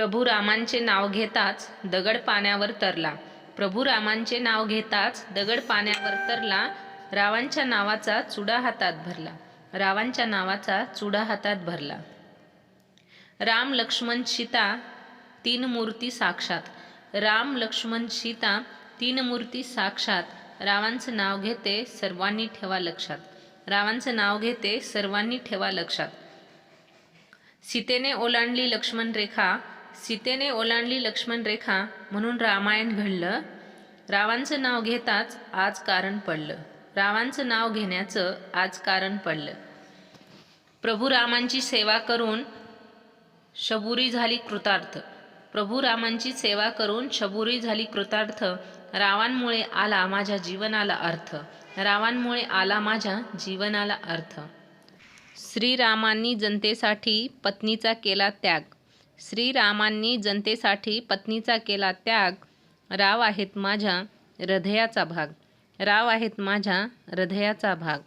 प्रभू रामांचे नाव घेताच दगड पाण्यावर तरला. प्रभू रामांचे नाव घेताच दगड पाण्यावर तरला रावांच्या नावाचा चुडा हातात भरला. रावांच्या नावाचा चुडा हातात भरला. राम लक्ष्मण सीता तीन मूर्ती साक्षात. राम लक्ष्मण सीता तीन मूर्ती साक्षात. रावांचं नाव घेते सर्वांनी ठेवा लक्षात. रावांचं नाव घेते सर्वांनी ठेवा लक्षात. सीतेने ओलांडली लक्ष्मण रेखा सीतेने ओलांडली लक्ष्मण रेखा म्हणून रामायण घडलं. रावांचं नाव घेताच आज कारण पडलं. रावांचं नाव घेण्याचं आज कारण पडलं. प्रभू रामांची सेवा करून शबुरी झाली कृतार्थ. प्रभू रामांची सेवा करून शबुरी झाली कृतार्थ. रावांमुळे आला माझ्या जीवनाला अर्थ. रावांमुळे आला माझ्या जीवनाला अर्थ. श्रीरामांनी जनतेसाठी पत्नीचा केला त्याग. श्रीरामांनी जनतेसाठी पत्नीचा केला त्याग. राव आहेत माझ्या हृदयाचा भाग. राव आहेत माझ्या हृदयाचा भाग.